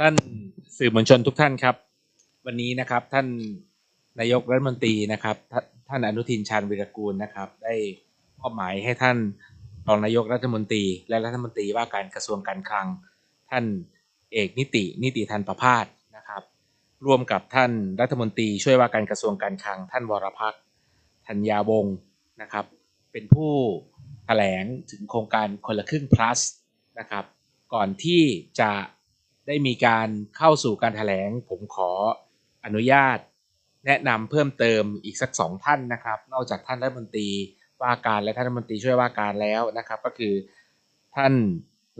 ท่านสื่อมวลชนทุกท่านครับ วันนี้นะครับท่านนายกรัฐมนตรีนะครับ ท่านอนุทินชาญวิรกูลนะครับ ได้มอบหมายให้ท่านรองนายกรัฐมนตรี และรัฐมนตรีว่าการกระทรวงการคลัง ท่านเอกนิติ นิติทันประพาสนะครับ ร่วมกับท่านรัฐมนตรีช่วยว่าการกระทรวงการคลัง ท่านวรพักธัญญาวงศ์นะครับ เป็นผู้แถลงถึงโครงการคนละครึ่ง plus นะครับ ก่อนที่จะ ได้มีการเข้าสู่การแถลง ผมขออนุญาต แนะนำเพิ่มเติมอีกสักสองท่านนะครับ นอกจากท่านรัฐมนตรีว่าการและท่านรัฐมนตรีช่วยว่าการแล้วนะครับ ก็คือท่าน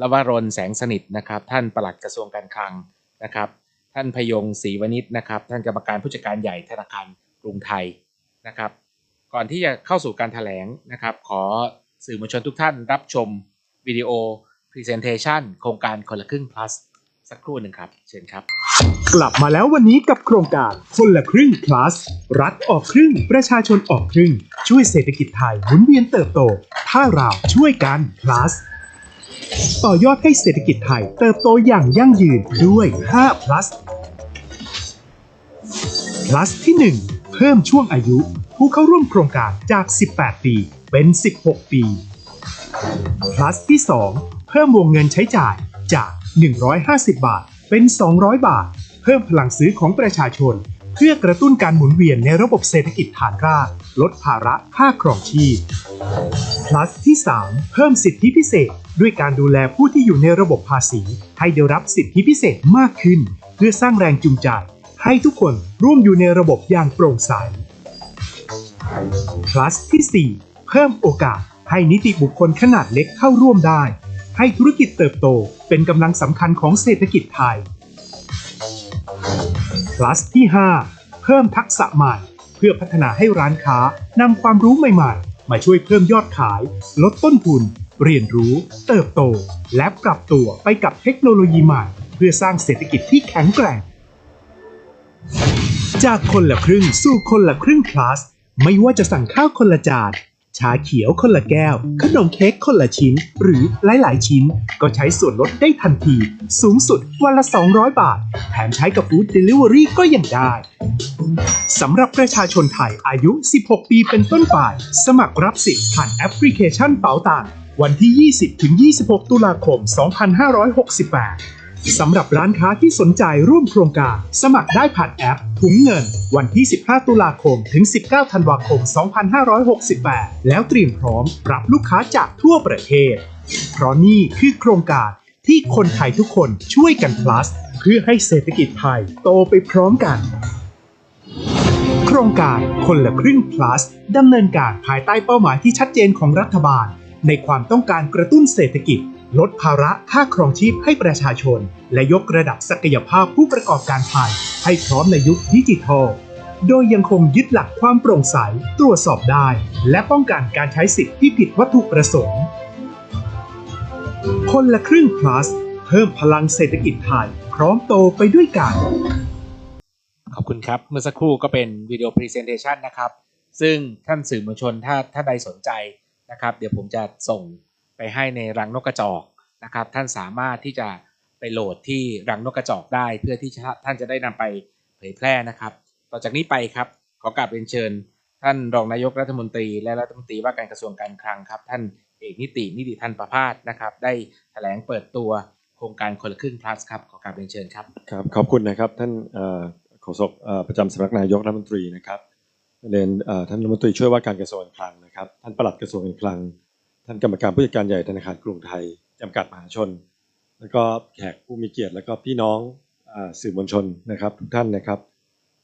ลวรนแสงสนิทนะครับ ท่านปลัดกระทรวงการคลังนะครับ ท่านพยงศรีวณิชนะครับ ท่านกรรมการผู้จัดการใหญ่ธนาคารกรุงไทยนะครับ ก่อนที่จะเข้าสู่การแถลงนะครับ ขอสื่อมวลชนทุกท่านรับชมวิดีโอ Presentation โครงการคนละครึ่ง plus สักครู่หนึ่งครับ เชิญครับ กลับมาแล้ววันนี้กับโครงการคนละครึ่ง plus รัฐออกครึ่ง ประชาชนออกครึ่ง ช่วยเศรษฐกิจไทยหมุนเวียนเติบโต ถ้าเราช่วยกัน plus ต่อยอดให้เศรษฐกิจไทยเติบโตอย่างยั่งยืนด้วย 5 plus plus ที่ 1 เพิ่มช่วงอายุ ผู้เข้าร่วมโครงการจาก 18 ปีเป็น 16 ปี plus ที่ 2 เพิ่มวงเงินใช้จ่ายจาก 150 บาท เป็น 200 บาท เพิ่มพลังซื้อของประชาชน เพื่อกระตุ้นการหมุนเวียนในระบบเศรษฐกิจฐานราก ลดภาระค่าครองชีพ plus ที่ 3 เพิ่มสิทธิพิเศษ ด้วยการดูแลผู้ที่อยู่ในระบบภาษี ให้ได้รับสิทธิพิเศษมากขึ้น เพื่อสร้างแรงจูงใจ ให้ทุกคนร่วมอยู่ในระบบอย่างโปร่งใส plus ที่ 4 เพิ่มโอกาสให้นิติบุคคลขนาดเล็กเข้าร่วมได้ ให้ธุรกิจเติบโตเป็นกำลังสำคัญของเศรษฐกิจไทย plus ที่ 5 เพิ่มทักษะใหม่ เพื่อพัฒนาให้ร้านค้านำความรู้ใหม่ๆ มาช่วยเพิ่มยอดขาย ลดต้นทุน เรียนรู้ เติบโต และปรับตัวไปกับเทคโนโลยีใหม่ เพื่อสร้างเศรษฐกิจที่แข็งแกร่ง จากคนละครึ่งสู่คนละครึ่ง plus ไม่ว่าจะสั่งข้าวคนละจาน ชาเขียวคนละแก้ว ขนมเค้กคนละชิ้น หรือหลาย ๆ ชิ้น ก็ใช้ส่วนลดได้ทันที สูงสุดวันละ 200 บาท แถมใช้กับฟู้ดเดลิเวอรี่ก็ยังได้สำหรับประชาชนไทยอายุ 16 ปีเป็นต้นไป สมัครรับสิทธิ์ผ่านแอปพลิเคชันเป๋าตังวันที่ 20-26 ตุลาคม 2568 สำหรับร้านค้าที่สนใจร่วมโครงการ สมัครได้ผ่านแอป ถุงเงิน วันที่ 15 ตุลาคม ถึง 19 ธันวาคม 2568 แล้วเตรียมพร้อมรับลูกค้าจากทั่วประเทศ เพราะนี่คือโครงการที่คนไทยทุกคนช่วยกัน plus เพื่อให้เศรษฐกิจไทยโตไปพร้อมกัน โครงการคนละครึ่ง plus ดำเนินการภายใต้เป้าหมายที่ชัดเจนของรัฐบาล ในความต้องการกระตุ้นเศรษฐกิจ ลดภาระค่าครองชีพให้ประชาชน และยกระดับศักยภาพผู้ประกอบการไทยให้พร้อมในยุคดิจิทัล โดยยังคงยึดหลักความโปร่งใส ตรวจสอบได้ และป้องกันการใช้สิทธิที่ผิดวัตถุประสงค์ คนละครึ่ง plus เพิ่มพลังเศรษฐกิจไทย พร้อมโตไปด้วยกัน ขอบคุณครับ เมื่อสักครู่ก็เป็นวิดีโอ Presentation นะครับ ซึ่งท่านสื่อมวลชนถ้าท่านใดสนใจนะครับ เดี๋ยวผมจะส่ง ไปให้ในรังนกกระจอกนะครับ ท่านสามารถที่จะไปโหลดที่รังนกกระจอกได้ เพื่อที่ท่านจะได้นำไปเผยแพร่นะครับ ต่อจากนี้ไปครับขอกราบเรียนเชิญ ท่านรองนายกรัฐมนตรี และรัฐมนตรีว่าการกระทรวงการคลังครับ ท่านเอกนิตินิติทันประพาสนะครับ ได้แถลงเปิดตัวโครงการคนละครึ่ง plus ครับขอกราบเรียนเชิญครับครับขอบคุณนะครับท่านโฆษกประจำสำนักนายกรัฐมนตรีนะครับเรียนท่านรัฐมนตรีช่วยว่าการกระทรวงการคลังนะครับ ท่านปลัดกระทรวงการคลัง ท่านกรรมการผู้จัดการใหญ่ธนาคารกรุงไทยจำกัดมหาชน แล้วก็แขกผู้มีเกียรติ แล้วก็พี่น้องอสื่อมวลชนนะครับทุกท่านนะครับ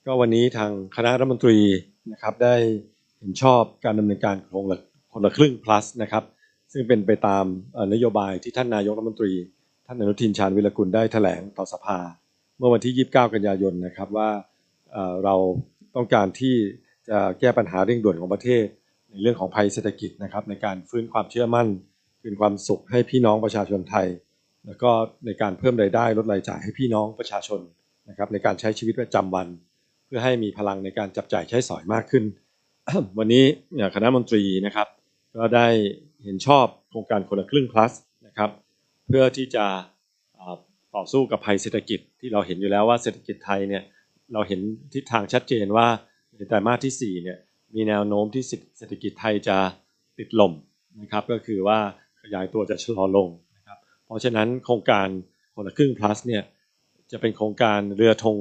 ก็วันนี้ทางคณะรัฐมนตรีนะครับได้เห็นชอบการดำเนินการโครงละคนละครึ่ง plus นะครับซึ่งเป็นไปตามนโยบายที่ท่านนายกรัฐมนตรี ท่านอนุทินชาญวิรกุลได้แถลงต่อสภา เมื่อวันที่ 29 กันยายนนะครับว่าเราต้องการที่จะแก้ปัญหาเร่งด่วนของประเทศ ในเรื่องของภัยเศรษฐกิจนะครับ ในการฟื้นความเชื่อมั่นคืนความสุขให้พี่น้องประชาชนไทย แล้วก็ในการเพิ่มรายได้ลดรายจ่ายให้พี่น้องประชาชนนะครับในการใช้ชีวิตประจำวัน เพื่อให้มีพลังในการจับจ่ายใช้สอยมากขึ้น วันนี้คณะมนตรีนะครับก็ได้เห็นชอบโครงการคนละครึ่ง plus นะครับเพื่อที่จะต่อสู้กับภัยเศรษฐกิจที่เราเห็นอยู่แล้วว่าเศรษฐกิจไทยเนี่ยเราเห็นทิศทางชัดเจนว่าในไตรมาสที่4เนี่ย มีแนวโน้มที่เศรษฐกิจไทยจะติดลมนะครับก็คือว่าขยายตัวจะชะลอลงนะครับเพราะฉะนั้นโครงการคนละครึ่ง plus เนี่ยจะเป็นโครงการเรือธง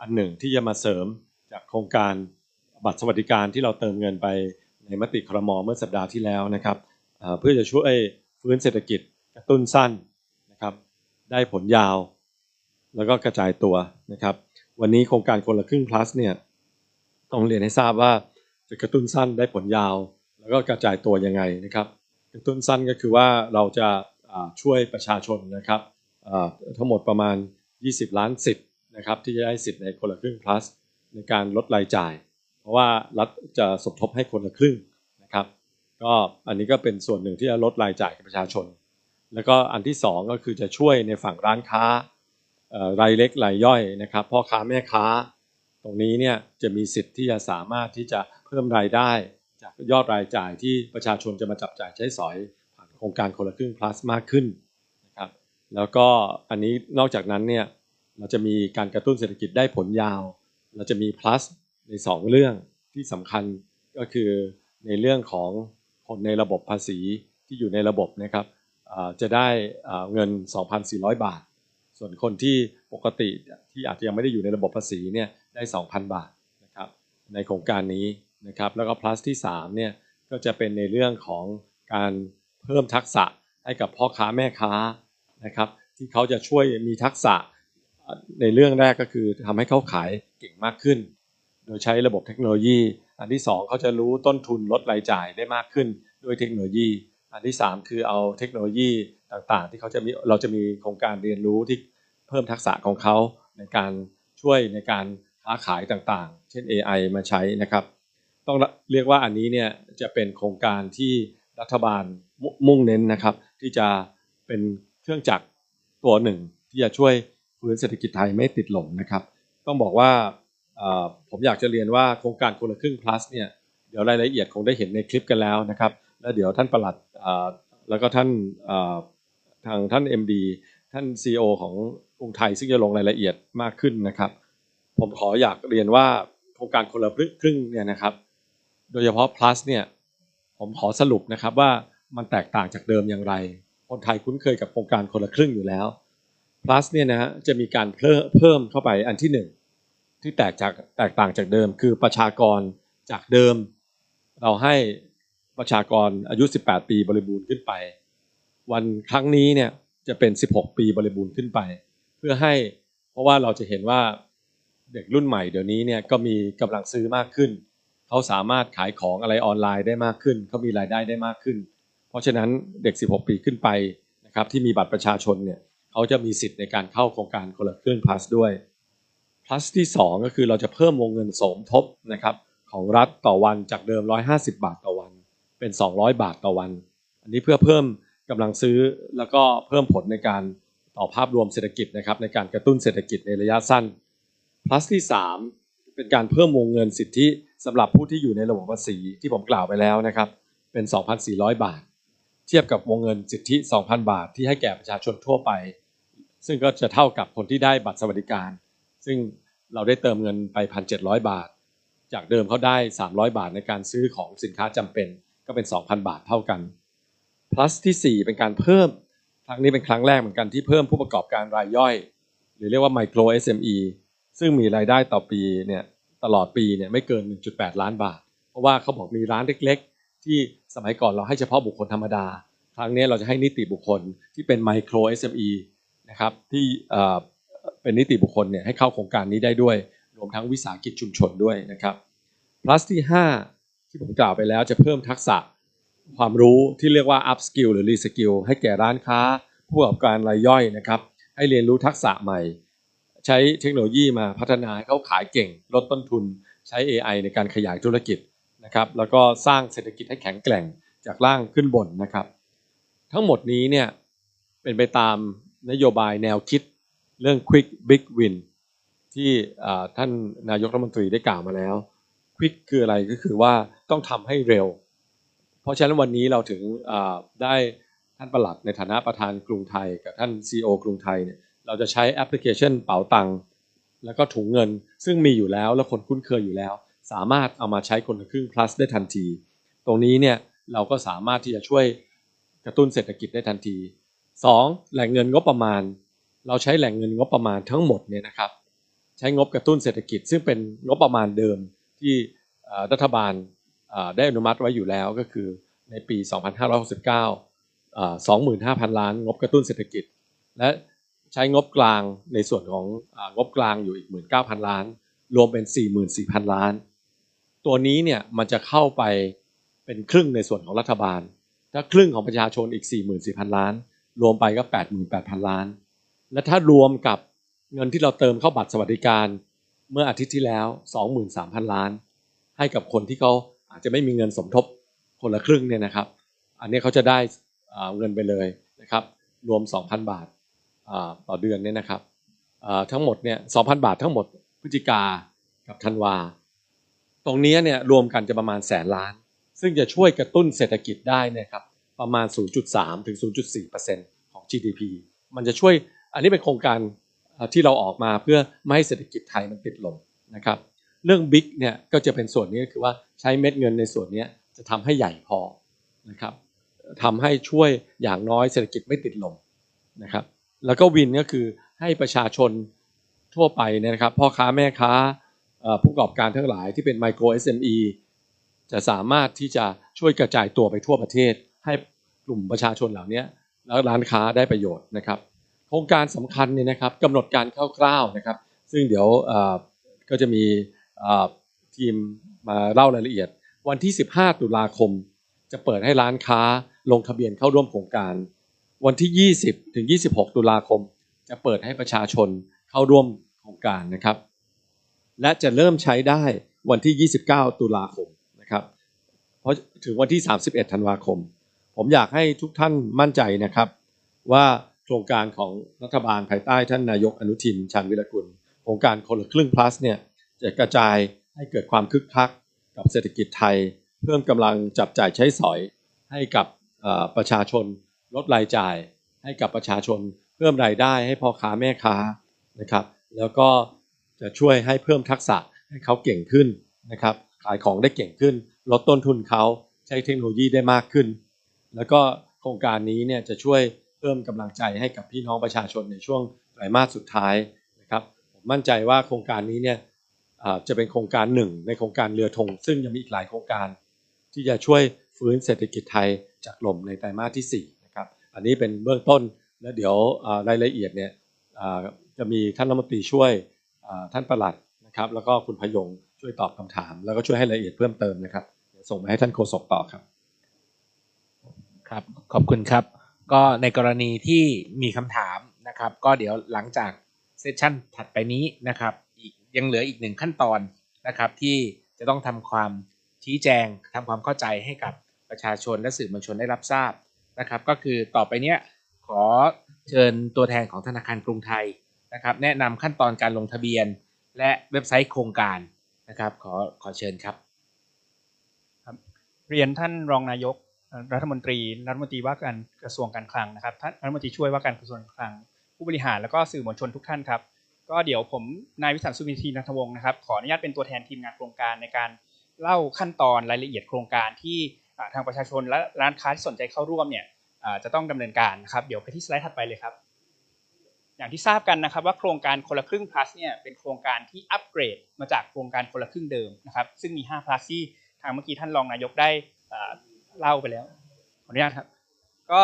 อันหนึ่งที่จะมาเสริมจากโครงการบัตรสวัสดิการที่เราเติมเงินไปในมติครมเมื่อสัปดาห์ที่แล้วนะครับเพื่อจะช่วยฟื้นเศรษฐกิจกระตุ้นสั้นนะครับได้ผลยาว แล้วก็กระจายตัวนะครับ วันนี้โครงการคนละครึ่ง plus เนี่ยต้องเรียนให้ทราบว่า กระตุ้นสั้นได้ผลยาว แล้วก็กระจายตัวยังไงนะครับ กระตุ้นสั้นก็คือว่าเราจะช่วยประชาชนนะครับทั้งหมดประมาณ 20 ล้านสิทธิ์นะครับที่จะได้สิทธิ์ในคนละครึ่ง plus ในการลดรายจ่าย เพราะว่ารัฐจะสมทบให้คนละครึ่งนะครับ ก็อันนี้ก็เป็นส่วนหนึ่งที่จะลดรายจ่ายกับประชาชน แล้วก็อันที่สองก็คือจะช่วยในฝั่งร้านค้ารายเล็กรายย่อยนะครับพ่อค้าแม่ค้า ตรงนี้เนี่ยจะมีสิทธิ์ที่จะสามารถที่จะ พิ่มรายได้จากยอดรายจ่ายที่ประชาชนจะมาจับจ่ายใช้สอยผ่านโครงการคนละครึ่ง plus มากขึ้นนะครับแล้วก็อันนี้นอกจากนั้นเนี่ยเราจะมีการกระตุ้นเศรษฐกิจได้ผลยาว เราจะมี plus ในสองเรื่องที่สำคัญก็คือในเรื่องของคนในระบบภาษีที่อยู่ในระบบนะครับจะได้เงิน 2,400 บาท ส่วนคนที่ปกติที่อาจจะยังไม่ได้อยู่ในระบบภาษีเนี่ยได้ 2,000 บาทนะครับในโครงการนี้ นะครับแล้วก็ plus ที่3เนี่ยก็จะเป็นในเรื่องของการเพิ่มทักษะให้กับพ่อค้าแม่ค้านะครับที่เขาจะช่วยมีทักษะในเรื่องแรกก็คือทำให้เขาขายเก่งมากขึ้น โดยใช้ระบบเทคโนโลยี อันที่ 2 เขาจะรู้ต้นทุนลดรายจ่ายได้มากขึ้นด้วยเทคโนโลยี อันที่ 3 คือเอาเทคโนโลยีต่างๆ ที่เขาจะมีเราจะมีโครงการเรียนรู้ที่เพิ่มทักษะของเขาในการช่วยในการค้าขายต่างๆ เช่น AI มาใช้นะครับ ต้องเรียกว่าอันนี้เนี่ยจะเป็นโครงการที่รัฐบาลมุ่งเน้นนะครับ ที่จะเป็นเครื่องจักรตัวหนึ่ง ที่จะช่วยฟื้นเศรษฐกิจไทยไม่ติดหล่มนะครับ ต้องบอกว่าผมอยากจะเรียนว่าโครงการคนละครึ่ง plus เนี่ยเดี๋ยวรายละเอียดคงได้เห็นในคลิปกันแล้วนะครับ แล้วเดี๋ยวท่านประหลัดแล้วก็ท่านทางท่าน MD ท่าน CEO ของกรุงไทยซึ่งจะลงรายละเอียดมากขึ้นนะครับ ผมขออยากเรียนว่าโครงการคนละครึ่งเนี่ยนะครับ โดยเฉพาะ plus เนี่ยผมขอสรุปนะครับว่ามันแตกต่างจากเดิมอย่างไร คนไทยคุ้นเคยกับโครงการคนละครึ่งอยู่แล้ว plus เนี่ยนะฮะจะมีการเพิ่มเข้าไปอันที่หนึ่งที่แตกจากแตกต่างจากเดิม คือประชากรจากเดิม เราให้ประชากรอายุ 18 ปีบริบูรณ์ขึ้นไป วันครั้งนี้เนี่ยจะเป็น 16 ปีบริบูรณ์ขึ้นไป เพื่อให้เพราะว่าเราจะเห็นว่าเด็กรุ่นใหม่เดี๋ยวนี้เนี่ยก็มีกำลังซื้อมากขึ้น เขาสามารถขายของอะไรออนไลน์ได้มากขึ้น เขามีรายได้ได้มากขึ้น เพราะฉะนั้นเด็ก 16 ปีขึ้นไปนะครับที่มีบัตรประชาชนเนี่ยเขาจะมีสิทธิ์ในการเข้าโครงการคนละครึ่ง plus ด้วย plus ที่ 2 ก็คือเราจะเพิ่มวงเงินสมทบนะครับของรัฐต่อวันจากเดิม 150 บาทต่อวัน เป็น 200 บาทต่อวัน อันนี้เพื่อเพิ่มกำลังซื้อแล้วก็เพิ่มผลในการต่อภาพรวมเศรษฐกิจนะครับในการกระตุ้นเศรษฐกิจในระยะสั้น plus ที่ 3 เป็นการเพิ่มวงเงินสิทธิ สำหรับผู้ที่อยู่ในระบบภาษีที่ผมกล่าวไปแล้วนะครับ เป็น 2,400 บาท เทียบกับวงเงินสิทธิ 2,000 บาท ที่ให้แก่ประชาชนทั่วไป ซึ่งก็จะเท่ากับคนที่ได้บัตรสวัสดิการ ซึ่งเราได้เติมเงินไป 1,700 บาท จากเดิมเขาได้ 300 บาทในการซื้อของสินค้าจำเป็นก็เป็น 2,000 บาทเท่ากัน plus ที่ 4 เป็นการเพิ่ม ครั้งนี้เป็นครั้งแรกเหมือนกันที่เพิ่มผู้ประกอบการรายย่อย หรือเรียกว่า micro SME ซึ่งมีรายได้ต่อปีเนี่ย ตลอดปีเนี่ยไม่เกิน 1.8 ล้านบาท เพราะว่าเขาบอกมีร้านเล็กๆ ที่สมัยก่อนเราให้เฉพาะบุคคลธรรมดา ครั้งนี้เราจะให้นิติบุคคลที่เป็น micro SME นะครับที่เอ่อเป็นนิติบุคคลเนี่ยให้เข้าโครงการนี้ได้ด้วย รวมทั้งวิสาหกิจชุมชนด้วยนะครับ plus ที่ 5 ที่ผมกล่าวไปแล้วจะเพิ่มทักษะความรู้ที่เรียกว่า up skill หรือ re skill ให้แก่ร้านค้าผู้ประกอบการรายย่อยนะครับ ให้เรียนรู้ทักษะใหม่ ใช้เทคโนโลยีมาพัฒนาให้เขาขายเก่ง ลดต้นทุนใช้ AI ในการขยายธุรกิจนะครับ แล้วก็สร้างเศรษฐกิจให้แข็งแกร่งจากล่างขึ้นบนนะครับ ทั้งหมดนี้เนี่ยเป็นไปตามนโยบายแนวคิดเรื่อง quick big win ที่ท่านนายกรัฐมนตรีได้กล่าวมาแล้ว quick คืออะไรก็คือว่าต้องทำให้เร็ว เพราะฉะนั้นวันนี้เราถึงได้ท่านประหลัดในฐานะประธานกรุงไทย กับท่าน CEO กรุงไทยเนี่ย เราจะใช้แอปพลิเคชันเป๋าตังค์แล้วก็ถุงเงิน ซึ่งมีอยู่แล้วและคนคุ้นเคยอยู่แล้ว สามารถเอามาใช้คนละครึ่ง plus ได้ทันที ตรงนี้เนี่ยเราก็สามารถที่จะช่วยกระตุ้นเศรษฐกิจได้ทันที 2. แหล่งเงินงบประมาณ เราใช้แหล่งเงินงบประมาณทั้งหมดเนี่ยนะครับ ใช้งบกระตุ้นเศรษฐกิจ ซึ่งเป็นงบประมาณเดิมที่รัฐบาลได้อนุมัติไว้อยู่แล้วก็คือในปี 2569 25,000 ล้านงบกระตุ้นเศรษฐกิจ และ ใช้งบกลางในส่วนของงบกลางอยู่อีก 19,000 ล้าน รวมเป็น 44,000 ล้าน ตัวนี้เนี่ยมันจะเข้าไปเป็นครึ่งในส่วนของรัฐบาล ถ้าครึ่งของประชาชนอีก 44,000 ล้าน รวมไปก็ 88,000 ล้าน และถ้ารวมกับเงินที่เราเติมเข้าบัตรสวัสดิการเมื่ออาทิตย์ที่แล้ว 23,000 ล้าน ให้กับคนที่เขาอาจจะไม่มีเงินสมทบคนละครึ่งเนี่ยนะครับ อันนี้เขาจะได้เงินไปเลยนะครับ รวม 2,000 บาท ต่อเดือนเนี่ยนะครับทั้งหมดเนี่ย2,000บาททั้งหมดพฤศจิกากับธันวา ตรงนี้เนี่ยรวมกันจะประมาณแสนล้าน ซึ่งจะช่วยกระตุ้นเศรษฐกิจได้นะครับประมาณ 0.3 ถึง 0.4%ของ GDP มันจะช่วยอันนี้เป็นโครงการที่เราออกมาเพื่อไม่ให้เศรษฐกิจไทยมันติดลมนะครับเรื่องบิ๊กเนี่ยก็จะเป็นส่วนนี้ก็คือว่าใช้เม็ดเงินในส่วนนี้จะทำให้ใหญ่พอนะครับทำให้ช่วยอย่างน้อยเศรษฐกิจไม่ติดลมนะครับ แล้วก็วินก็คือให้ประชาชนทั่วไปนะครับพ่อค้าแม่ค้าผู้ประกอบการทั้งหลายที่เป็นไมโคร SME จะสามารถที่จะช่วยกระจายตัวไปทั่วประเทศ ให้กลุ่มประชาชนเหล่านี้แล้วร้านค้าได้ประโยชน์นะครับ โครงการสำคัญเนี่ยนะครับกำหนดการคร่าวๆนะครับ ซึ่งเดี๋ยวก็จะมีทีมมาเล่ารายละเอียด วันที่ 15 ตุลาคม จะเปิดให้ร้านค้าลงทะเบียนเข้าร่วมโครงการ วันที่ 20 ถึง 26 ตุลาคม จะเปิดให้ประชาชนเข้าร่วมโครงการนะครับ และจะเริ่มใช้ได้วันที่ 29 ตุลาคมนะครับ เพราะถึงวันที่ 31 ธันวาคม ผมอยากให้ทุกท่านมั่นใจนะครับ ว่าโครงการของรัฐบาลภายใต้ท่านนายกอนุทินชาญวิรกุล โครงการคนละครึ่ง plus เนี่ยจะกระจายให้เกิดความคึกคักกับเศรษฐกิจไทย เพิ่มกำลังจับจ่ายใช้สอยให้กับประชาชน ลดรายจ่ายให้กับประชาชน เพิ่มรายได้ให้พ่อค้าแม่ค้านะครับ แล้วก็จะช่วยให้เพิ่มทักษะให้เขาเก่งขึ้นนะครับ ขายของได้เก่งขึ้น ลดต้นทุนเขาใช้เทคโนโลยีได้มากขึ้น แล้วก็โครงการนี้เนี่ยจะช่วยเพิ่มกำลังใจให้กับพี่น้องประชาชนในช่วงไตรมาสสุดท้ายนะครับผมมั่นใจว่าโครงการนี้เนี่ยจะเป็นโครงการหนึ่งในโครงการเรือธงซึ่งยังมีอีกหลายโครงการ ที่จะช่วยฟื้นเศรษฐกิจไทยจากลมในไตรมาสที่ 4 อันนี้เป็นเบื้องต้นแล้วเดี๋ยวรายละเอียดเนี่ยจะมีท่านรัฐมนตรีช่วยท่านประหลัดนะครับ แล้วก็คุณพยงช่วยตอบคำถาม แล้วก็ช่วยให้รายละเอียดเพิ่มเติมนะครับส่งไปให้ท่านโฆษกต่อครับครับขอบคุณครับ ก็ในกรณีที่มีคำถามนะครับ ก็เดี๋ยวหลังจากเซสชั่นถัดไปนี้นะครับยังเหลืออีกหนึ่งขั้นตอนนะครับ ที่จะต้องทำความชี้แจงทำความเข้าใจให้กับประชาชนและสื่อมวลชนได้รับทราบ นะครับ ก็คือต่อไปเนี้ยขอเชิญตัวแทนของธนาคารกรุงไทยนะครับ แนะนำขั้นตอนการลงทะเบียน และเว็บไซต์โครงการนะครับ ขอขอเชิญครับครับ เรียนท่านรองนายกรัฐมนตรีรัฐมนตรีว่าการกระทรวงการคลังนะครับท่านรัฐมนตรีช่วยว่าการกระทรวงการคลัง ผู้บริหารแล้วก็สื่อมวลชนทุกท่านครับ ก็เดี๋ยวผมนายวิสันสุวินทีนัทวงศ์นะครับขออนุญาตเป็นตัวแทนทีมงานโครงการในการเล่าขั้นตอนรายละเอียดโครงการที่ ทางประชาชนและร้านค้าที่สนใจเข้าร่วมเนี่ยจะต้องดำเนินการนะครับเดี๋ยวไปที่สไลด์ถัดไปเลยครับอย่างที่ทราบกันนะครับว่าโครงการคนละครึ่ง plus เนี่ยเป็นโครงการที่อัปเกรดมาจากโครงการคนละครึ่งเดิมนะครับซึ่งมี 5 plus ที่ทางเมื่อกี้ท่านรองนายกได้เล่าไปแล้วขออนุญาตครับก็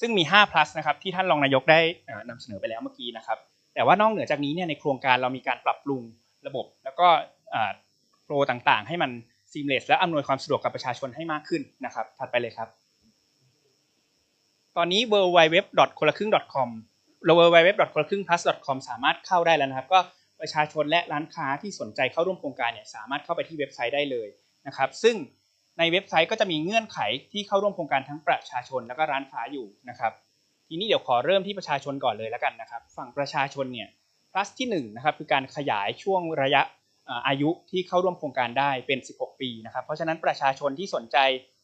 ซึ่งมี 5 plus นะครับที่ท่านรองนายกได้เอ่อนำเสนอไปแล้วเมื่อกี้นะครับแต่ว่านอกเหนือจากนี้เนี่ยในโครงการเรามีการปรับปรุงระบบ แล้วก็โปรต่างๆ ให้มัน seamless และอำนวยความสะดวกกับประชาชนให้มากขึ้นนะครับ ถัดไปเลยครับ ตอนนี้ w w w คนละครึ่ง .com w w w คนละครึ่ง plus com สามารถเข้าได้แล้วนะครับ ก็ประชาชนและร้านค้าที่สนใจเข้าร่วมโครงการเนี่ยสามารถเข้าไปที่เว็บไซต์ได้เลยนะครับ ซึ่งในเว็บไซต์ก็จะมีเงื่อนไขที่เข้าร่วมโครงการทั้งประชาชนแล้วก็ร้านค้าอยู่นะครับ ทีนี้เดี๋ยวขอเริ่มที่ประชาชนก่อนเลยแล้วกันนะครับ ฝั่งประชาชนเนี่ย plus ที่1นะครับคือการขยายช่วงระยะเอายุที่เข้าร่วมโครงการได้เป็น 16 ปีนะครับ เพราะฉะนั้นประชาชนที่สนใจ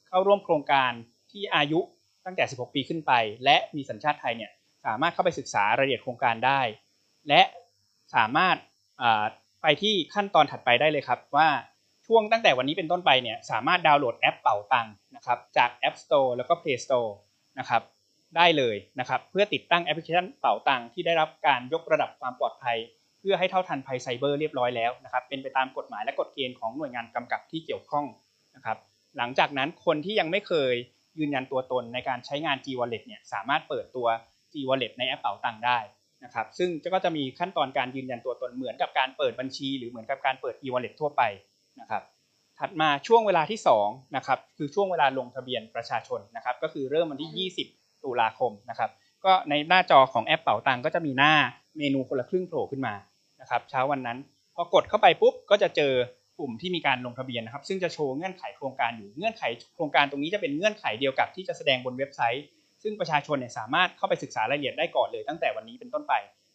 เข้าร่วมโครงการที่อายุตั้งแต่ 16 ปีขึ้นไป และมีสัญชาติไทยเนี่ยสามารถเข้าไปศึกษารายละเอียดโครงการได้ และสามารถไปที่ขั้นตอนถัดไปได้เลยครับ ว่าช่วงตั้งแต่วันนี้เป็นต้นไปเนี่ยสามารถดาวน์โหลดแอปเป๋าตังค์นะครับจาก App Store แล้วก็ Play Store นะครับได้เลยนะครับเพื่อติดตั้งแอปพลิเคชันเป๋าตังค์ที่ได้รับการยกระดับความปลอดภัย เพื่อให้เท่าทันภัยไซเบอร์เรียบร้อยแล้วนะครับเป็นไปตามกฎหมายและกฎเกณฑ์ของหน่วยงานกำกับที่เกี่ยวข้องนะครับหลังจากนั้นคนที่ยังไม่เคยยืนยันตัวตนในการใช้งาน G Wallet เนี่ยสามารถเปิดตัว G Wallet ในแอปเป๋าตังค์ได้นะครับซึ่งก็จะมีขั้นตอนการยืนยันตัวตนเหมือนกับการเปิดบัญชี หรือเหมือนกับการเปิด e wallet ทั่วไปนะครับถัดมาช่วงเวลาที่2นะครับคือช่วงเวลาลงทะเบียนประชาชนนะครับก็คือเริ่มวันที่ 20 ตุลาคมนะครับก็ในหน้าจอของแอปเป๋าตังค์ก็จะมีหน้าเมนูคนละครึ่งโผล่ขึ้นมา นะครับเช้าวันนั้นพอกดเข้าไปปุ๊บก็จะเจอกลุ่มที่มีการลงทะเบียนนะครับ ซึ่งจะโชว์เงื่อนไขโครงการอยู่เงื่อนไขโครงการตรงนี้จะเป็นเงื่อนไขเดียวกับที่จะแสดงบนเว็บไซต์ ซึ่งประชาชนเนี่ยสามารถเข้าไปศึกษารายละเอียดได้ก่อนเลยตั้งแต่วันนี้เป็นต้นไป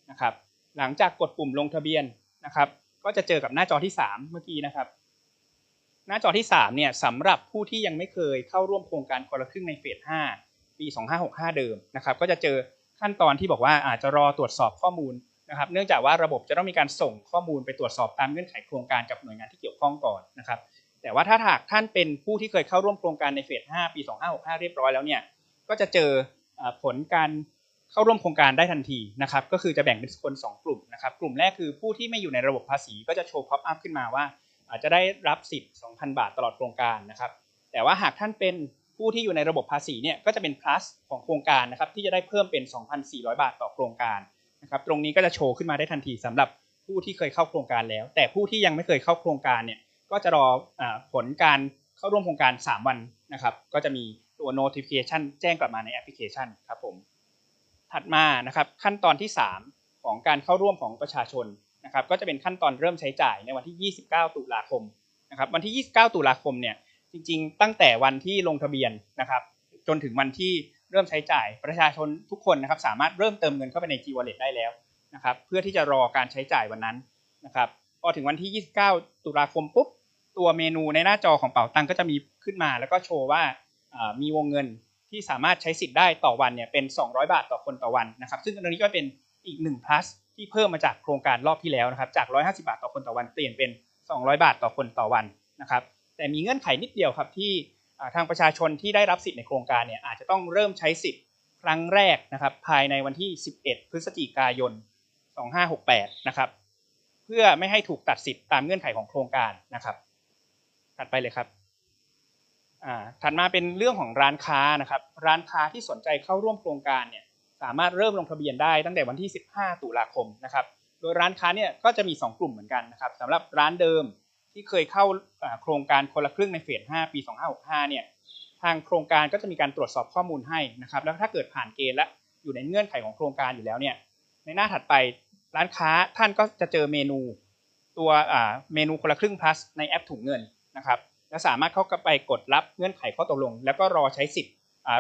นะครับ หลังจากกดปุ่มลงทะเบียนนะครับ ก็จะเจอกับหน้าจอที่ 3 เมื่อกี้นะครับ หน้าจอที่3เนี่ยสำหรับผู้ที่ยังไม่เคยเข้าร่วมโครงการคนละครึ่งในเฟส5ปี 2565 เดิมนะครับ ก็จะเจอขั้นตอนที่บอกว่าอาจจะรอตรวจสอบข้อมูล นะครับเนื่องจากว่าระบบจะต้องมีการส่งข้อมูลไปตรวจสอบตามเงื่อนไขโครงการกับหน่วยงานที่เกี่ยวข้องก่อนนะครับแต่ว่าถ้าหากท่านเป็นผู้ที่เคยเข้าร่วมโครงการในเฟส 5 ปี 2565 เรียบร้อยแล้วเนี่ยก็จะเจอผลการเข้าร่วมโครงการได้ทันทีนะครับก็คือจะแบ่งเป็นคน 2 กลุ่มนะครับกลุ่มแรกคือผู้ที่ไม่อยู่ในระบบภาษีก็จะโชว์ pop up ขึ้นมาว่า อาจจะได้รับสิทธิ์ 2,000 บาทตลอดโครงการนะครับแต่ว่าหากท่านเป็นผู้ที่อยู่ในระบบภาษีเนี่ยก็จะเป็น plus ของโครงการนะครับที่จะได้เพิ่มเป็น 2,400 บาทต่อโครงการ นะครับตรงนี้ก็จะโชว์ขึ้นมาได้ทันทีสำหรับผู้ที่เคยเข้าโครงการแล้ว แต่ผู้ที่ยังไม่เคยเข้าโครงการเนี่ยก็จะรออผลการเข้าร่วมโครงการ 3 วันนะครับ ก็จะมีตัว notification แจ้งกลับมาในแอปพลิเคชันครับผมถัดมานะครับขั้นตอนที่ 3 ของการเข้าร่วมของประชาชนนะครับ ก็จะเป็นขั้นตอนเริ่มใช้จ่ายในวันที่ 29 ตุลาคมนะครับวันที่ 29 ตุลาคมเนี่ยจริง ๆ ตั้งแต่วันที่ลงทะเบียนนะครับ จนถึงวันที่ เริ่มใช้จ่ายประชาชนทุกคนนะครับสามารถเริ่มเติมเงินเข้าไปใน G Wallet ได้แล้วนะครับเพื่อที่จะรอการใช้จ่ายวันนั้นนะครับพอถึงวันที่ 29 ตุลาคมปุ๊บตัวเมนูในหน้าจอของเป๋าตังก็จะมีขึ้นมา แล้วก็โชว์ว่ามีวงเงินที่สามารถใช้สิทธิ์ได้ต่อวันเนี่ยเป็น 200 บาทต่อคนต่อวันนะครับซึ่งตรงนี้ก็เป็นอีก1 plus ที่เพิ่มมาจากโครงการรอบที่แล้วนะครับจาก 150 บาทต่อคนต่อวันเปลี่ยนเป็น 200 บาทต่อคนต่อวันนะครับแต่มีเงื่อนไขนิดเดียวครับที่ ทางประชาชนที่ได้รับสิทธิ์ในโครงการเนี่ยอาจจะต้องเริ่มใช้สิทธิ์ครั้งแรกนะครับภายในวันที่ 11 พฤศจิกายน 2568 นะครับ เพื่อไม่ให้ถูกตัดสิทธิ์ตามเงื่อนไขของโครงการนะครับ ถัดไปเลยครับถัดมาเป็นเรื่องของร้านค้านะครับ ร้านค้าที่สนใจเข้าร่วมโครงการเนี่ยสามารถเริ่มลงทะเบียนได้ตั้งแต่วันที่ 15 ตุลาคมนะครับ โดยร้านค้าเนี่ยก็จะมี 2 กลุ่มเหมือนกันนะครับสำหรับร้านเดิม ที่เคยเข้าโครงการคนละครึ่งในเฟส5ปี 2565 เนี่ยทางโครงการก็จะมีการตรวจสอบข้อมูลให้นะครับ แล้วถ้าเกิดผ่านเกณฑ์และอยู่ในเงื่อนไขของโครงการอยู่แล้วเนี่ยในหน้าถัดไปร้านค้าท่านก็จะเจอเมนูตัวเมนูคนละครึ่ง plus ในแอปถุงเงินนะครับและสามารถเข้าไปกดรับเงื่อนไขข้อตกลง แล้วก็รอใช้สิทธิ์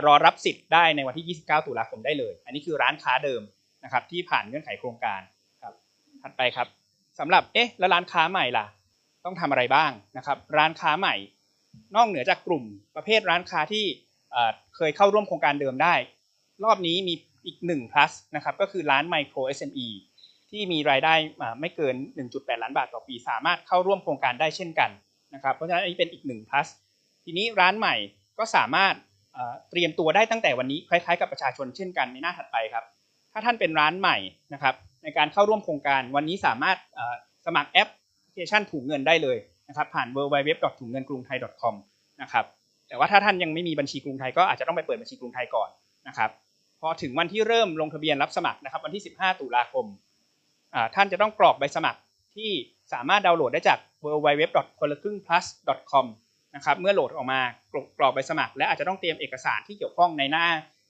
รอรับสิทธิ์ได้ในวันที่ 29 ตุลาคมได้เลย อันนี้คือร้านค้าเดิมนะครับที่ผ่านเงื่อนไขโครงการครับถัดไปครับสำหรับเอ๊ะแล้วร้านค้าใหม่ล่ะ ต้องทำอะไรบ้างนะครับร้านค้าใหม่ นอกเหนือจากกลุ่มประเภทร้านค้าที่เคยเข้าร่วมโครงการเดิมได้ รอบนี้มีอีก1 plus นะครับก็คือร้าน micro SME ที่มีรายได้ไม่เกิน 1.8 ล้านบาทต่อปี สามารถเข้าร่วมโครงการได้เช่นกันนะครับเพราะฉะนั้นอันนี้เป็นอีกหนึ่ง plus ทีนี้ร้านใหม่ก็สามารถเตรียมตัวได้ตั้งแต่วันนี้คล้ายๆกับประชาชนเช่นกันในหน้าถัดไปครับ ถ้าท่านเป็นร้านใหม่นะครับในการเข้าร่วมโครงการวันนี้สามารถสมัครแอป ลิเคชันถุงเงินได้เลยนะครับผ่าน w w w ถุงเงินกรุงไทย .com นะครับแต่ว่าถ้าท่านยังไม่มีบัญชีกรุงไทยก็อาจจะต้องไปเปิดบัญชีกรุงไทยก่อนนะครับพอถึงวันที่เริ่มลงทะเบียนรับสมัครนะครับวันที่ 15 ตุลาคมท่านจะต้องกรอกใบสมัครที่สามารถดาวน์โหลดได้จาก w w w c o l a c r i n g p l u s c o m นะครับเมื่อโหลดออกมากรอกใบสมัคร และอาจจะต้องเตรียมเอกสารที่เกี่ยวข้องในหน้า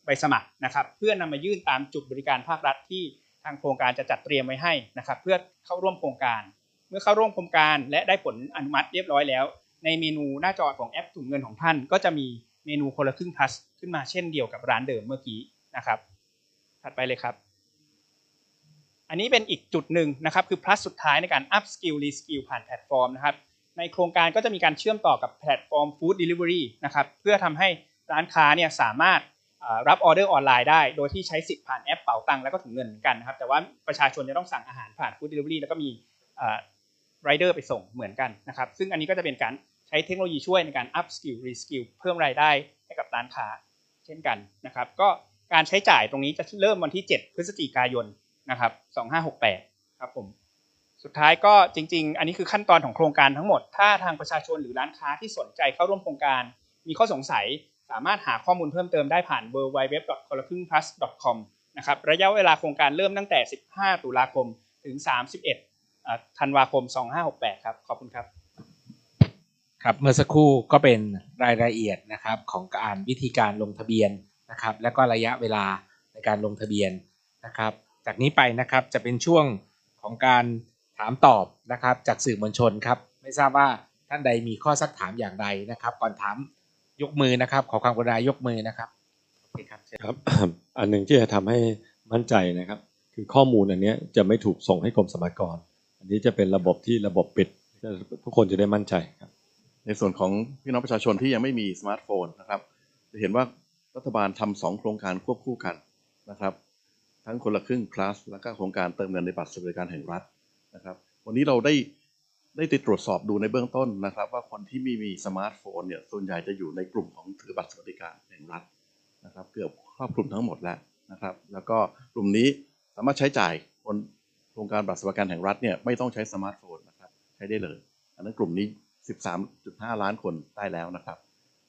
ใบสมัครนะครับ เพื่อนำมายื่นตามจุดบริการภาครัฐที่ทางโครงการจะจัดเตรียมไว้ให้นะครับ เพื่อเข้าร่วมโครงการ เมื่อเข้าร่วมโครงการและได้ผลอนุมัติเรียบร้อยแล้ว ในเมนูหน้าจอของแอปถุงเงินของท่าน ก็จะมีเมนูคนละครึ่ง plus ขึ้นมาเช่นเดียวกับร้านเดิมเมื่อกี้นะครับ ถัดไปเลยครับ อันนี้เป็นอีกจุดหนึ่งนะครับ คือ plus สุดท้ายในการ up skill re skill ผ่านแพลตฟอร์มนะครับ ในโครงการก็จะมีการเชื่อมต่อกับแพลตฟอร์ม food delivery นะครับ เพื่อทำให้ร้านค้าเนี่ยสามารถรับออเดอร์ออนไลน์ได้ โดยที่ใช้สิทธิ์ผ่านแอปเป๋าตังค์แล้วก็ถุงเงินเหมือนกันนะครับ แต่ว่าประชาชนจะต้องสั่งอาหารผ่านฟู้ดเดลิเวอรี่แล้วก็มี ไรเดอร์ไปส่งเหมือนกันนะครับ ซึ่งอันนี้ก็จะเป็นการใช้เทคโนโลยีช่วยในการ up skill re skill เพิ่มรายได้ให้กับร้านค้าเช่นกันนะครับ ก็การใช้จ่ายตรงนี้จะเริ่มวันที่ 7 พฤศจิกายนนะครับ 2568 ครับผม สุดท้ายก็จริง ๆ อันนี้คือขั้นตอนของโครงการทั้งหมด ถ้าทางประชาชนหรือร้านค้าที่สนใจเข้าร่วมโครงการ มีข้อสงสัยสามารถหาข้อมูลเพิ่มเติมได้ผ่าน w w w c o l a k r u n g p l u s c o m นะครับ ระยะเวลาโครงการเริ่มตั้งแต่ 15 ตุลาคม ถึง 31อ่า ธันวาคม 2568 ครับ ขอบคุณครับ ครับเมื่อสักครู่ก็เป็นรายละเอียดนะครับของการวิธีการลงทะเบียนนะครับ และก็ระยะเวลาในการลงทะเบียนนะครับ จากนี้ไปนะครับจะเป็นช่วงของการถามตอบนะครับ จากสื่อมวลชนครับ ไม่ทราบว่าท่านใดมีข้อสักถามอย่างไรนะครับ ก่อนถามยกมือนะครับ ขอความกรุณายกมือนะครับโอเคครับเชิญครับอันหนึ่งที่จะทำให้มั่นใจนะครับ คือข้อมูลอันเนี้ยจะไม่ถูกส่งให้กรมสรรพากร อันนี้จะเป็นระบบที่ระบบปิดทุกคนจะได้มั่นใจครับ ในส่วนของพี่น้องประชาชนที่ยังไม่มีสมาร์ทโฟนนะครับ จะเห็นว่ารัฐบาลทำสองโครงการควบคู่กันนะครับ ทั้งคนละครึ่ง plus แล้วก็โครงการเติมเงินในบัตรสวัสดิการแห่งรัฐนะครับ วันนี้เราได้ได้ติดตรวจสอบดูในเบื้องต้นนะครับ ว่าคนที่มีมีสมาร์ทโฟนเนี่ยส่วนใหญ่จะอยู่ในกลุ่มของถือบัตรสวัสดิการแห่งรัฐนะครับ เกือบครอบคลุมทั้งหมดแล้วนะครับ แล้วก็กลุ่มนี้สามารถใช้จ่ายบน โครงการบัตรสวัสดิการแห่งรัฐเนี่ยไม่ต้องใช้สมาร์ทโฟนนะครับใช้ได้เลย อันนั้นกลุ่มนี้ 13.5 ล้านคนได้แล้วนะครับ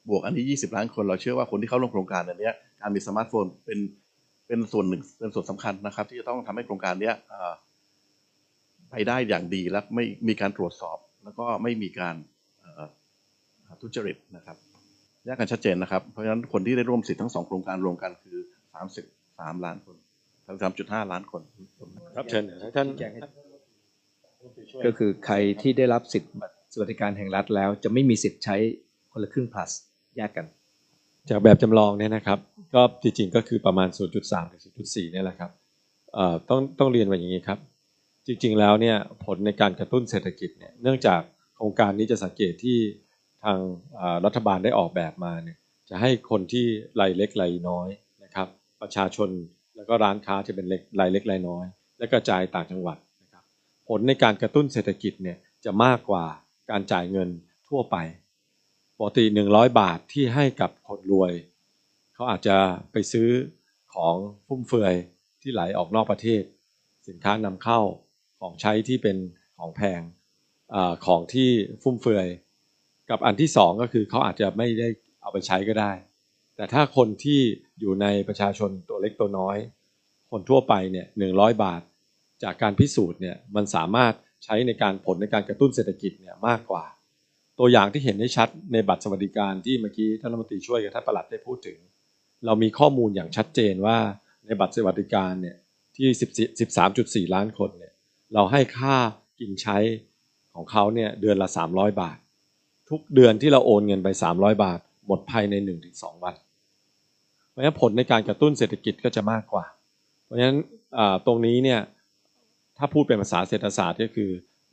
บวกอันนี้20 ล้านคนเราเชื่อว่าคนที่เข้าร่วมโครงการอันนี้การมีสมาร์ทโฟนเป็นเป็นส่วนหนึ่งเป็นส่วนสำคัญนะครับ ที่จะต้องทำให้โครงการเนี้ยไปได้อย่างดีและไม่มีการตรวจสอบ แล้วก็ไม่มีการทุจริตนะครับแยกกันชัดเจนนะครับ เพราะฉะนั้นคนที่ได้ร่วมสิทธิ์ทั้งสองโครงการรวมกันคือ 33 ล้านคน 33.5ล้านคน ครับเชิญท่านก็คือใครที่ได้รับสิทธิ์บัตรสวัสดิการแห่งรัฐแล้ว จะไม่มีสิทธิ์ใช้คนละครึ่ง plus แยกกัน จากแบบจำลองเนี่ยนะครับ ก็จริงๆก็คือประมาณ 0.3ถึง0.4เนี่ยแหละครับเอ่อต้องต้องเรียนว่าอย่างนี้ครับ จริงๆแล้วเนี่ยผลในการกระตุ้นเศรษฐกิจเนี่ยเนื่องจากโครงการนี้จะสังเกตที่ทางเอ่อรัฐบาลได้ออกแบบมาเนี่ยจะให้คนที่รายเล็กรายน้อยนะครับ ประชาชน แล้วก็ร้านค้าจะเป็นเล็กรายเล็กรายน้อย และกระจายต่างจังหวัดนะครับผลในการกระตุ้นเศรษฐกิจเนี่ยจะมากกว่าการจ่ายเงินทั่วไปปกติ 100 บาทที่ให้กับคนรวย เขาอาจจะไปซื้อของฟุ่มเฟือยที่ไหลออกนอกประเทศ สินค้านำเข้าของใช้ที่เป็นของแพงอาของที่ฟุ่มเฟือย กับอันที่สองก็คือเขาอาจจะไม่ได้เอาไปใช้ก็ได้ แต่ถ้าคนที่อยู่ในประชาชนตัวเล็กตัวน้อย คนทั่วไปเนี่ยหนึ่งบาท จากการพิสูจน์เนี่ยมันสามารถใช้ในการผลในการกระตุ้นเศรษฐกิจเนี่ยมากกว่า ตัวอย่างที่เห็นได้ชัดในบัตรสวัสดิการที่เมื่อกี้ท่านรัฐมนตรีช่วยกับท่านประหลัดได้พูดถึง เรามีข้อมูลอย่างชัดเจนว่าในบัตรสวัสดิการเนี่ยที่ 13.4 ล้านคนเนี่ยเราให้ค่ากินใช้ของเขาเนี่ยเดือนละ 300 บาท ทุกเดือนที่เราโอนเงินไป 300 บาท หมดภายใน 1-2 วัน ราะฉะนั้นผลในการกระตุ้นเศรษฐกิจก็จะมากกว่า เพราะฉะนั้นตรงนี้เนี่ยถ้าพูดเป็นภาษาเศรษฐศาสตร์ก็คือ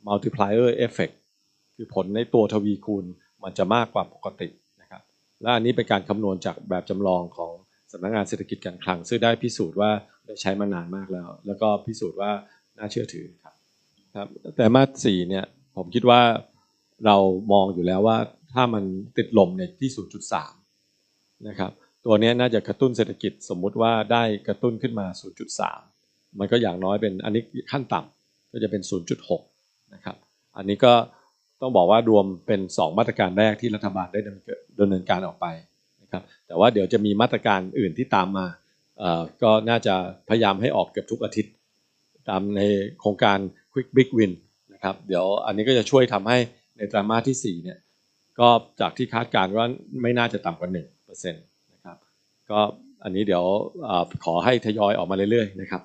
multiplier effect คือผลในตัวทวีคูณมันจะมากกว่าปกตินะครับ และอันนี้เป็นการคำนวณจากแบบจำลองของสำนักงานเศรษฐกิจการคลัง ซึ่งได้พิสูจน์ว่าได้ใช้มานานมากแล้ว แล้วก็พิสูจน์ว่าน่าเชื่อถือครับครับแต่มาสสี่เนี่ยผมคิดว่าเรามองอยู่แล้วว่าถ้ามันติดลมในที่ 0.3 นะครับ ตัวนี้น่าจะกระตุ้นเศรษฐกิจสมมุติว่าได้กระตุ้นขึ้นมา 0.3 มันก็อย่างน้อยเป็นอันนี้ขั้นต่ำก็จะเป็น 0.6 นะครับ อันนี้ก็ต้องบอกว่ารวมเป็น 2 มาตรการแรกที่รัฐบาลได้ดำเนินดำเนินการออกไปนะครับ แต่ว่าเดี๋ยวจะมีมาตรการอื่นที่ตามมา ก็น่าจะพยายามให้ออกเกือบทุกอาทิตย์ ตามในโครงการ Quick Big Win นะครับ เดี๋ยวอันนี้ก็จะช่วยทำให้ในไตรมาสที่4เนี่ย ก็จากที่คาดการณ์ว่าไม่น่าจะต่ำกว่า1%นะครับ ก็อันนี้เดี๋ยวอขอให้ทยอยออกมาเรื่อยๆนะครับ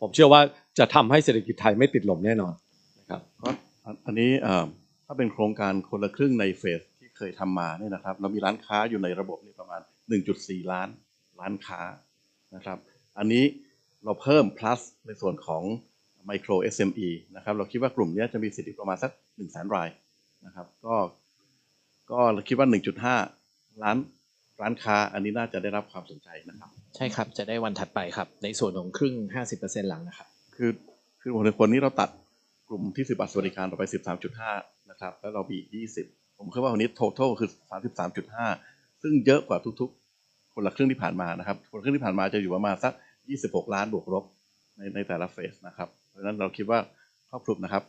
ผมเชื่อว่าจะทำให้เศรษฐกิจไทยไม่ติดลมแน่นอนนะครับอันนี้ถ้าเป็นโครงการคนละครึ่งในเฟสที่เคยทำมาเนี่ยนะครับ เรามีร้านค้าอยู่ในระบบนี่ประมาณ 1.4 ล้านร้านค้านะครับ อันนี้เราเพิ่ม plus ในส่วนของ micro SME นะครับ เราคิดว่ากลุ่มเนี้ยจะมีสิทธิประมาณสัก1 0 0 0 0 0 รายนะครับ ก็ก็เราคิดว่า 1.5 ล้าน ร้านค้าอันนี้น่าจะได้รับความสนใจนะครับ ใช่ครับจะได้วันถัดไปครับ ในส่วนของครึ่ง 50%หลังนะครับ คือคือคนในคนนี้เราตัดกลุ่มที่สิบบัตรสวัสดิการออกไปสิบสามจุดห้านะครับ แล้วเรามีอีกยี่สิบผมคิดว่าวันนี้ total คือสามสิบสามจุดห้าซึ่งเยอะกว่าทุกๆ คนละครึ่งที่ผ่านมานะครับ คนละครึ่งที่ผ่านมาจะอยู่ประมาณสักยี่สิบหกล้านบวกลบในในแต่ละเฟสนะครับ เพราะฉะนั้นเราคิดว่าครอบคลุมนะครับ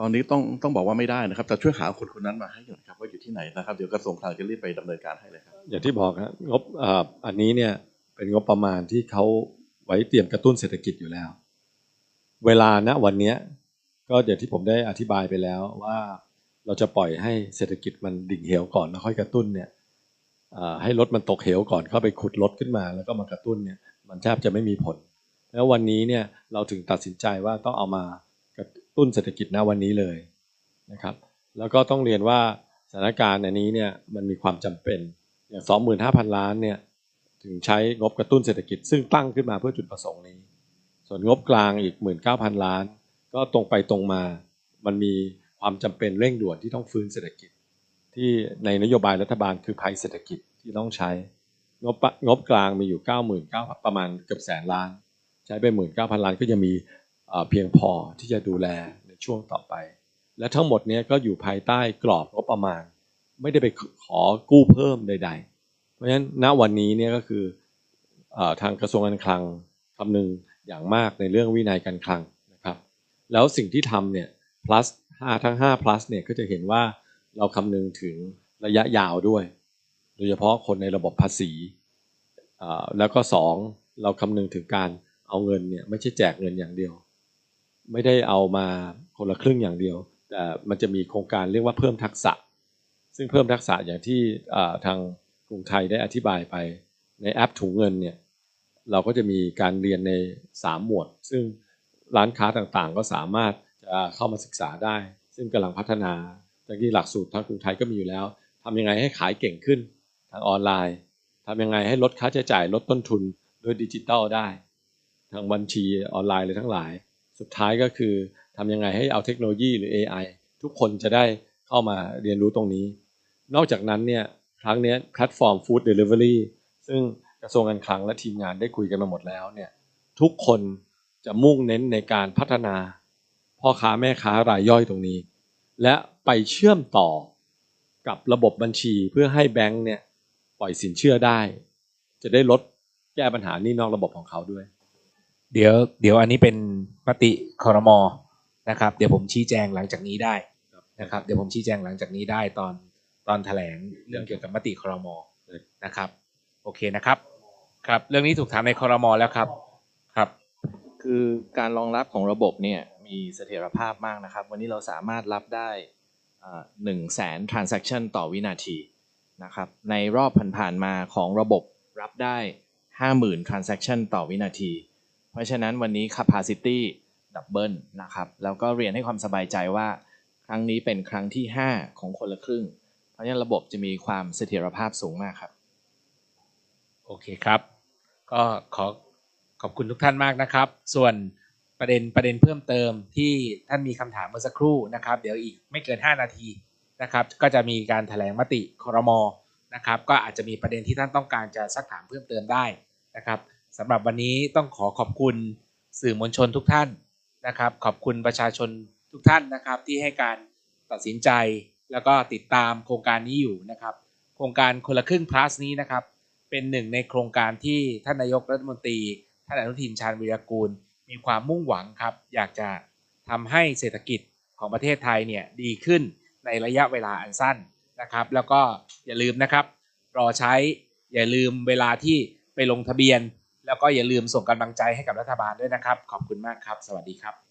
ตอนนี้ต้องต้องบอกว่าไม่ได้นะครับ แต่ช่วยหาคนคนนั้นมาให้หน่อยครับว่าอยู่ที่ไหนนะครับเดี๋ยวกระทรวงคลังจะรีบไปดำเนินการให้เลยครับอย่างที่บอกครับงบอ่ออันนี้เนี่ยเป็นงบประมาณที่เขาไว้เตรียมกระตุ้นเศรษฐกิจอยู่แล้ว เวลาณวันนี้ก็อย่างที่ผมได้อธิบายไปแล้วว่าเราจะปล่อยให้เศรษฐกิจมันดิ่งเหวก่อนแล้วค่อยกระตุ้นเนี่ยให้รถมันตกเหวก่อนเข้าไปขุดรถขึ้นมา แล้วก็มากระตุ้นเนี่ยมันแทบจะไม่มีผล แล้ววันนี้เนี่ยเราถึงตัดสินใจว่าต้องเอามา ตุ้นเศรษฐกิจณวันนี้เลยนะครับ แล้วก็ต้องเรียนว่าสถานการณ์อันนี้เนี่ยมันมีความจำเป็นอย่าง 25,000 ล้านเนี่ยถึงใช้งบกระตุ้นเศรษฐกิจ ซึ่งตั้งขึ้นมาเพื่อจุดประสงค์นี้ ส่วนงบกลางอีก 19,000 ล้าน ก็ตรงไปตรงมา มันมีความจำเป็นเร่งด่วนที่ต้องฟื้นเศรษฐกิจ ที่ในนโยบายรัฐบาลคือภัยเศรษฐกิจที่ต้องใช้ งบงบกลางมีอยู่ 99,000ประมาณเกือบแสนล้าน ใช้ไป 19,000 ล้านก็ยังมี เพียงพอที่จะดูแลในช่วงต่อไป และทั้งหมดนี้ก็อยู่ภายใต้กรอบงบประมาณ ไม่ได้ไปขอกู้เพิ่มใด ๆ เพราะฉะนั้นณวันนี้เนี่ยก็คืออทางกระทรวงการคลังคำนึงอย่างมากในเรื่องวินัยการคลังนะครับ แล้วสิ่งที่ทำเนี่ย plus 5ทั้ง5 plus เนี่ยก็จะเห็นว่าเราคำนึงถึงระยะยาวด้วย โดยเฉพาะคนในระบบภาษีแล้วก็สองเราคำนึงถึงการเอาเงินเนี่ยไม่ใช่แจกเงินอย่างเดียว ไม่ได้เอามาคนละครึ่งอย่างเดียว แต่มันจะมีโครงการเรียกว่าเพิ่มทักษะ ซึ่งเพิ่มทักษะอย่างที่ทางกรุงไทยได้อธิบายไป ในแอปถุงเงินเนี่ยเราก็จะมีการเรียนใน 3 หมวด ซึ่งร้านค้าต่างๆ ก็สามารถจะเข้ามาศึกษาได้ ซึ่งกำลังพัฒนาทั้งที่หลักสูตรทางกรุงไทยก็มีอยู่แล้วทำยังไงให้ขายเก่งขึ้นทางออนไลน์ทำยังไงให้ลดค่าใช้จ่ายลดต้นทุนด้วยดิจิทัลได้ ทางบัญชีออนไลน์เลยทั้งหลาย สุดท้ายก็คือทำยังไงให้เอาเทคโนโลยีหรือ AI ทุกคนจะได้เข้ามาเรียนรู้ตรงนี้ นอกจากนั้นเนี่ยครั้งนี้แพลตฟอร์มฟู้ดเดลิเวอรี่ซึ่งกระทรวงการคลังและทีมงานได้คุยกันมาหมดแล้วเนี่ยทุกคนจะมุ่งเน้นในการพัฒนา พ่อค้าแม่ค้ารายย่อยตรงนี้ และไปเชื่อมต่อกับระบบบัญชีเพื่อให้แบงก์เนี่ยปล่อยสินเชื่อได้ จะได้ลดแก้ปัญหานี่นอกระบบของเขาด้วย เดี๋ยวเดี๋ยวอันนี้เป็นมติคอรมอนะครับ เดี๋ยวผมชี้แจงหลังจากนี้ได้นะครับ เดี๋ยวผมชี้แจงหลังจากนี้ได้ตอนตอนแถลงเรื่องเกี่ยวกับมติคอรมอนะครับ โอเคนะครับ ครับ เรื่องนี้ถูกถามในคอรมอแล้วครับครับ คือการรองรับของระบบเนี่ยมีเสถียรภาพมากนะครับ วันนี้เราสามารถรับได้หนึ่งแสน transaction ต่อวินาทีนะครับ ในรอบผ่านๆมาของระบบรับได้ 50,000 transaction ต่อวินาที ราะฉะนั้นวันนี้ capacity double นะครับแล้วก็เรียนให้ความสบายใจว่า ครั้งนี้เป็นครั้งที่ 5 ของคนละครึ่ง เพราะฉะนั้นระบบจะมีความเสถียรภาพสูงมากครับ โอเคครับ ก็ขอขอบคุณทุกท่านมากนะครับ ส่วนประเด็นประเด็นเพิ่มเติมที่ท่านมีคำถามเมื่อสักครู่นะครับ เดี๋ยวอีกไม่เกิน 5 นาทีนะครับ ก็จะมีการแถลงมติครมนะครับ ก็อาจจะมีประเด็นที่ท่านต้องการจะซักถามเพิ่มเติมได้นะครับ สำหรับวันนี้ต้องขอขอบคุณสื่อมวลชนทุกท่านนะครับ ขอบคุณประชาชนทุกท่านนะครับ ที่ให้การตัดสินใจแล้วก็ติดตามโครงการนี้อยู่นะครับ โครงการคนละครึ่ง plus นี้นะครับ เป็นหนึ่งในโครงการที่ท่านนายกรัฐมนตรีท่านอนุทินชาญวีรกูล มีความมุ่งหวังครับ อยากจะทำให้เศรษฐกิจของประเทศไทยเนี่ยดีขึ้นในระยะเวลาอันสั้นนะครับ แล้วก็อย่าลืมนะครับ รอใช้อย่าลืมเวลาที่ไปลงทะเบียน แล้วก็อย่าลืมส่งกำลังใจให้กับรัฐบาลด้วยนะครับ ขอบคุณมากครับ สวัสดีครับ